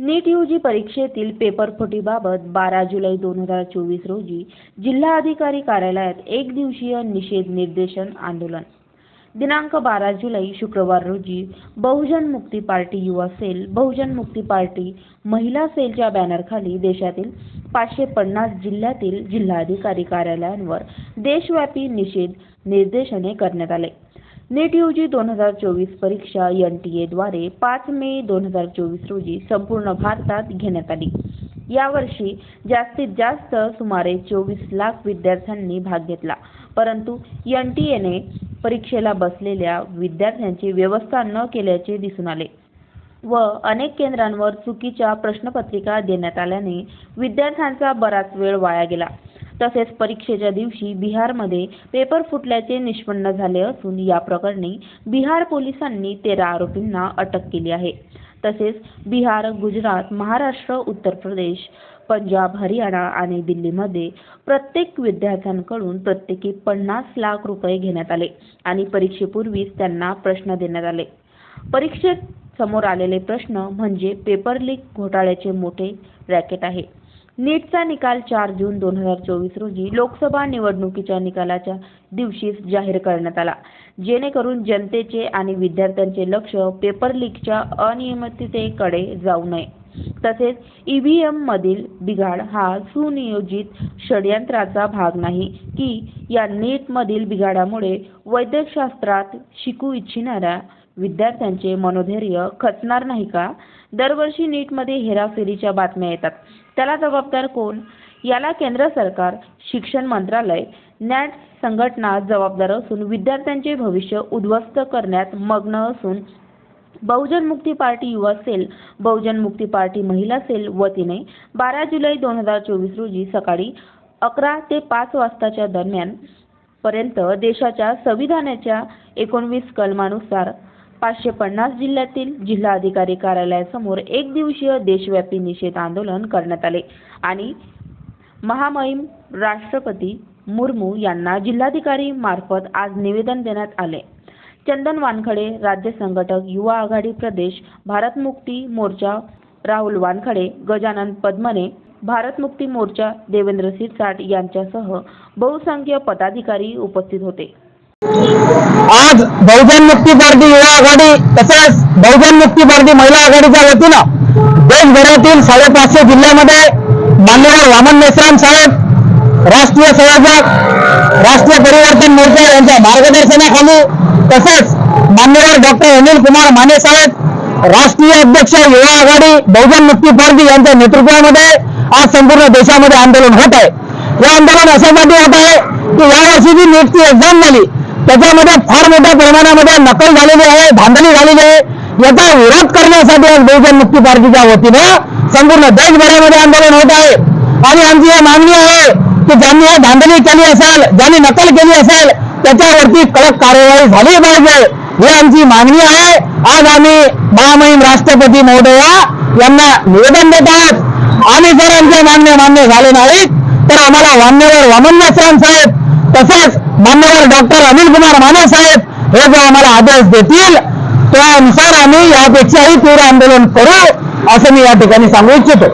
नीट UG परीक्षेतील paper फुटीबाबत बारा जुलै दोन हजार चोवीस रोजी जिल्हा अधिकारी कार्यालयात एक दिवसीय निषेध निर्देशन आंदोलन. दिनांक बारा जुलै शुक्रवार रोजी बहुजन मुक्ती पार्टी युवा सेल बहुजन मुक्ती पार्टी महिला सेलच्या बॅनरखाली देशातील पाचशे पन्नास जिल्ह्यातील जिल्हाधिकारी कार्यालयांवर देशव्यापी निषेध निर्देशने करण्यात आले. नीट यूजी दोन हजार चोवीस परीक्षा एन टी एद्वारे पाच मे दोन हजार चोवीस रोजी संपूर्ण भारतात घेण्यात आली. यावर्षी जास्तीत जास्त सुमारे चोवीस लाख विद्यार्थ्यांनी भाग घेतला. परंतु एन टी एने परीक्षेला बसलेल्या विद्यार्थ्यांची व्यवस्था न केल्याचे दिसून आले व अनेक केंद्रांवर चुकीच्या प्रश्नपत्रिका देण्यात आल्याने विद्यार्थ्यांचा बराच वेळ वाया गेला. तसेच परीक्षेच्या दिवशी बिहारमध्ये पेपर फुटल्याचे निष्पन्न झाले असून या प्रकरणी बिहार पोलिसांनी तेरा आरोपींना अटक केली आहे. तसेच बिहार गुजरात महाराष्ट्र उत्तर प्रदेश पंजाब हरियाणा आणि दिल्लीमध्ये प्रत्येक विद्यार्थ्यांकडून प्रत्येकी पन्नास लाख रुपये घेण्यात आले आणि परीक्षेपूर्वीच त्यांना प्रश्न देण्यात आले. परीक्षेत समोर आलेले प्रश्न म्हणजे पेपर लीक घोटाळ्याचे मोठे रॅकेट आहे. नीटचा निकाल चार जून दोन हजार चोवीस रोजी लोकसभा निवडणुकीच्या निकालाच्या दिवशीच जाहीर करण्यात आला. जेणेकरून जनतेचे आणि विद्यार्थ्यांचे लक्ष पेपर लीकच्या अनियमिततेकडे जाऊ नये. तसेच ईव्हीएम मधील बिघाड हा सुनियोजित षडयंत्राचा भाग नाही की या नीट मधील बिघाडामुळे वैद्यकशास्त्रात शिकू इच्छिणाऱ्या विद्यार्थ्यांचे मनोधैर्य खचणार नाही का? दरवर्षी नीटमध्ये हेराफेरीच्या बातम्या येतात. त्याला जबाबदार कोण? याला केंद्र सरकार शिक्षण मंत्रालय नॅट संघटना जबाबदार असून विद्यार्थ्यांचे भविष्य उद्ध्वस्त करण्यात मग्न असून बहुजन मुक्ती पार्टी युवा सेल बहुजन मुक्ती पार्टी महिला सेल वतीने बारा जुलै दोन हजार चोवीस रोजी सकाळी अकरा ते पाच वाजताच्या दरम्यान पर्यंत देशाच्या संविधानाच्या एकोणवीस कलमानुसार पाचशे पन्नास जिल्ह्यातील जिल्हाधिकारी कार्यालयासमोर एक दिवसीय देशव्यापी निषेध आंदोलन करण्यात आले. आणि महामहिम राष्ट्रपती मुर्मू यांना जिल्हाधिकारी मार्फत आज निवेदन देण्यात आले. चंदन वानखडे राज्य संघटक युवा आघाडी प्रदेश भारत मुक्ती मोर्चा राहुल वानखडे गजानन पद्मने भारत मुक्ती मोर्चा देवेंद्र सिरसाट यांच्यासह बहुसंख्य पदाधिकारी उपस्थित होते. आज बहुजन मुक्ती पार्टी युवा आघाडी तसेच बहुजन मुक्ती पार्टी महिला आघाडीच्या वतीनं देशभरातील साडेपाचशे जिल्ह्यामध्ये मान्यवर वामन मेश्राम साहेब राष्ट्रीय संयोजक राष्ट्रीय परिवर्तन मोर्चा यांच्या मार्गदर्शनाखाली तसेच मान्यवर डॉक्टर अनिल कुमार माने साहेब राष्ट्रीय अध्यक्ष युवा आघाडी बहुजन मुक्ती पार्टी यांच्या नेतृत्वामध्ये आज संपूर्ण देशामध्ये आंदोलन होत आहे. हे आंदोलन अशासाठी होत आहे की यावर्षी जी नीटची एक्झाम झाली. त्याच्यामध्ये फार मोठ्या प्रमाणामध्ये नकल झालेली आहे धांदली झालेली आहे. याचा विरोध करण्यासाठी आज बहुजन मुक्ती पार्टीच्या वतीनं संपूर्ण देशभरामध्ये आंदोलन होत आहे. आणि आमची ही मागणी आहे की ज्यांनी हे धांदली केली असेल ज्यांनी नकल केली असेल त्याच्यावरती कडक कार्यवाही झाली पाहिजे. ही आमची मागणी आहे. आज आम्ही महामहिम राष्ट्रपती महोदया यांना निवेदन देत आहोत. आणि जर आमच्या मान्य मान्य झाले नाहीत तर आम्हाला मान्यवर वामन साहेब तसेच मान्यवर डॉक्टर अनिल कुमार माने साहेब हे जो आम्हाला आदेश देतील त्यानुसार आम्ही यापेक्षाही तीव्र आंदोलन करू असं मी या ठिकाणी सांगू इच्छितो.